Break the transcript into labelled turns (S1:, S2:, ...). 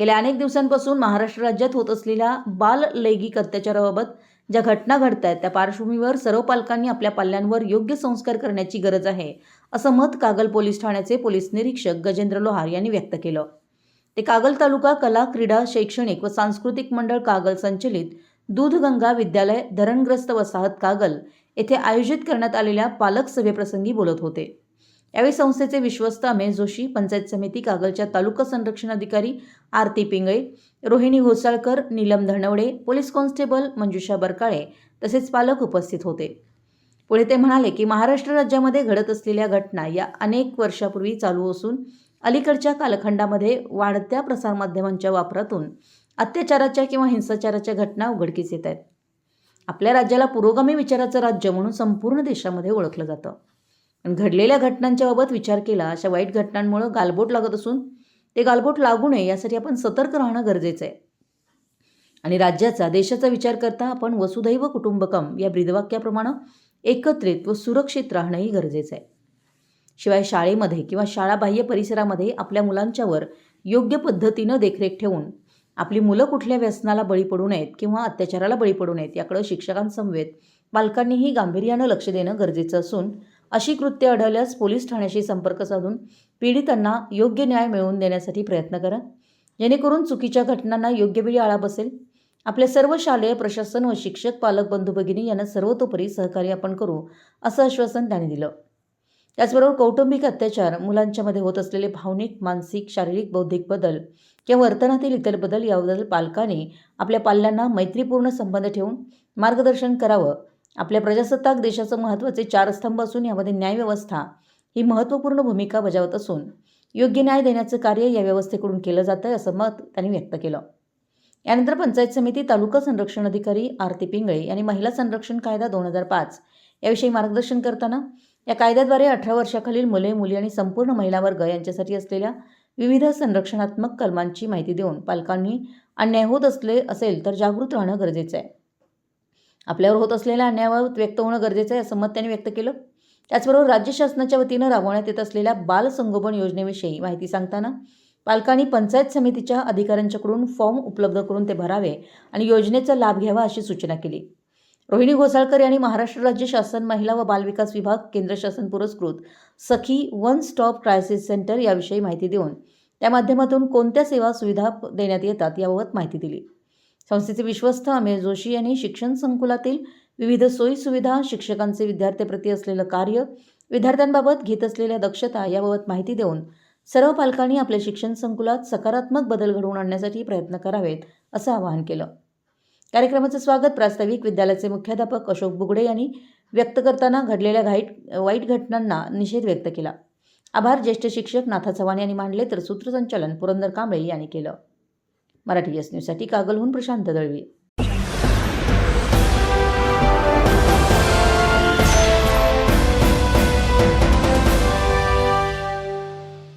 S1: गेल्या अनेक दिवसांपासून महाराष्ट्र राज्यात होत असलेल्या बाल लैंगिक अत्याचाराबाबत ज्या घटना घडत आहेत त्या पार्श्वभूमीवर सर्व पालकांनी आपल्या पाल्यांवर योग्य संस्कार करण्याची गरज आहे असं मत कागल पोलीस ठाण्याचे पोलीस निरीक्षक गजेंद्र लोहार यांनी व्यक्त केलं. ते कागल तालुका कला क्रीडा शैक्षणिक व सांस्कृतिक मंडळ कागल संचलित दूधगंगा विद्यालय धरणग्रस्त वसाहत कागल येथे आयोजित करण्यात आलेल्या पालक सभेप्रसंगी बोलत होते. यावेळी संस्थेचे विश्वस्त अमेश जोशी पंचायत समिती कागलच्या तालुका संरक्षण अधिकारी आरती पिंगळे रोहिणी घोसाळकर नीलम धनवडे पोलीस कॉन्स्टेबल मंजुषा बरकाळे तसेच पालक उपस्थित होते. पुढे ते म्हणाले की महाराष्ट्र राज्यामध्ये घडत असलेल्या घटना या अनेक वर्षापूर्वी चालू असून अलीकडच्या कालखंडामध्ये वाढत्या प्रसारमाध्यमांच्या वापरातून अत्याचाराच्या किंवा हिंसाचाराच्या घटना उघडकीस येत आहेत. आपल्या राज्याला पुरोगामी विचाराचं राज्य म्हणून संपूर्ण देशामध्ये ओळखलं जातं. पण घडलेल्या घटनांच्या बाबत विचार केला अशा वाईट घटनांमुळं गालबोट लागत असून ते गालबोट लागू नये यासाठी आपण सतर्क राहणं गरजेचं आहे. आणि राज्याचा देशाचा विचार करता आपण वसुधैव कुटुंबकम या ब्रीदवाक्याप्रमाणे एकत्रित व सुरक्षित राहणंही गरजेचं आहे. शिवाय शाळेमध्ये किंवा शाळाबाह्य परिसरामध्ये आपल्या मुलांच्यावर योग्य पद्धतीनं देखरेख ठेवून आपली मुलं कुठल्या व्यसनाला बळी पडू नयेत किंवा अत्याचाराला बळी पडू नयेत याकडं शिक्षकांसमवेत पालकांनीही गांभीर्यानं लक्ष देणं गरजेचं असून अशी कृत्य आढळल्यास पोलीस ठाण्याशी संपर्क साधून पीडितांना योग्य न्याय मिळवून देण्यासाठी प्रयत्न करा. जेणेकरून चुकीच्या घटनांना योग्य वेळी आळा बसेल. आपले सर्व शालेय प्रशासन व शिक्षक पालक बंधू भगिनी यांना सर्वतोपरी सहकार्य आपण करू असं आश्वासन त्यांनी दिलं. त्याचबरोबर कौटुंबिक अत्याचार मुलांच्यामध्ये होत असलेले भावनिक मानसिक शारीरिक बौद्धिक बदल किंवा वर्तनातील इतर बदल याबद्दल पालकांनी आपल्या पाल्यांना मैत्रीपूर्ण संबंध ठेवून मार्गदर्शन करावं आपल्या प्रजासत्ताक देशाचं महत्त्वाचे चार स्तंभ असून यामध्ये न्यायव्यवस्था ही महत्त्वपूर्ण भूमिका बजावत असून योग्य न्याय देण्याचं कार्य या व्यवस्थेकडून केलं जातं आहे असं मत त्यांनी व्यक्त केलं. यानंतर पंचायत समिती तालुका संरक्षण अधिकारी आरती पिंगळे यांनी महिला संरक्षण कायदा दोन हजार पाच याविषयी मार्गदर्शन करताना या कायद्याद्वारे अठरा वर्षाखालील मुले मुली आणि संपूर्ण महिला वर्ग यांच्यासाठी असलेल्या विविध संरक्षणात्मक कलमांची माहिती देऊन पालकांनी अन्याय होत असले असेल तर जागृत राहणं गरजेचं आहे. आपल्यावर होत असलेल्या अन्यायावर व्यक्त होणं गरजेचं आहे असं मत त्यांनी व्यक्त केलं. त्याचबरोबर राज्य शासनाच्या वतीनं राबवण्यात येत असलेल्या बालसंगोपन योजनेविषयी माहिती सांगताना पालकांनी पंचायत समितीच्या अधिकाऱ्यांच्याकडून फॉर्म उपलब्ध करून ते भरावे आणि योजनेचा लाभ घ्यावा अशी सूचना केली. रोहिणी घोसाळकर यांनी महाराष्ट्र राज्य शासन महिला व बालविकास विभाग केंद्र शासन पुरस्कृत Sakhi one stop crisis centre याविषयी माहिती देऊन त्या माध्यमातून कोणत्या सेवा सुविधा देण्यात येतात याबाबत माहिती दिली. संस्थेचे विश्वस्त अमेय जोशी यांनी शिक्षण संकुलातील विविध सोयीसुविधा शिक्षकांचे विद्यार्थ्याप्रती असलेलं कार्य विद्यार्थ्यांबाबत घेत असलेल्या दक्षता याबाबत माहिती देऊन सर्व पालकांनी आपल्या शिक्षण संकुलात सकारात्मक बदल घडवून आणण्यासाठी प्रयत्न करावेत असं आवाहन केलं. कार्यक्रमाचं स्वागत प्रास्ताविक विद्यालयाचे मुख्याध्यापक अशोक बुगडे यांनी व्यक्त करताना घडलेल्या घाईट वाईट घटनांना निषेध व्यक्त केला. आभार ज्येष्ठ शिक्षक नाथा चव्हाण यांनी मांडले तर सूत्रसंचालन पुरंदर कांबळे यांनी केलं. मराठी एस न्यूजसाठी कागलहून प्रशांत दळवी.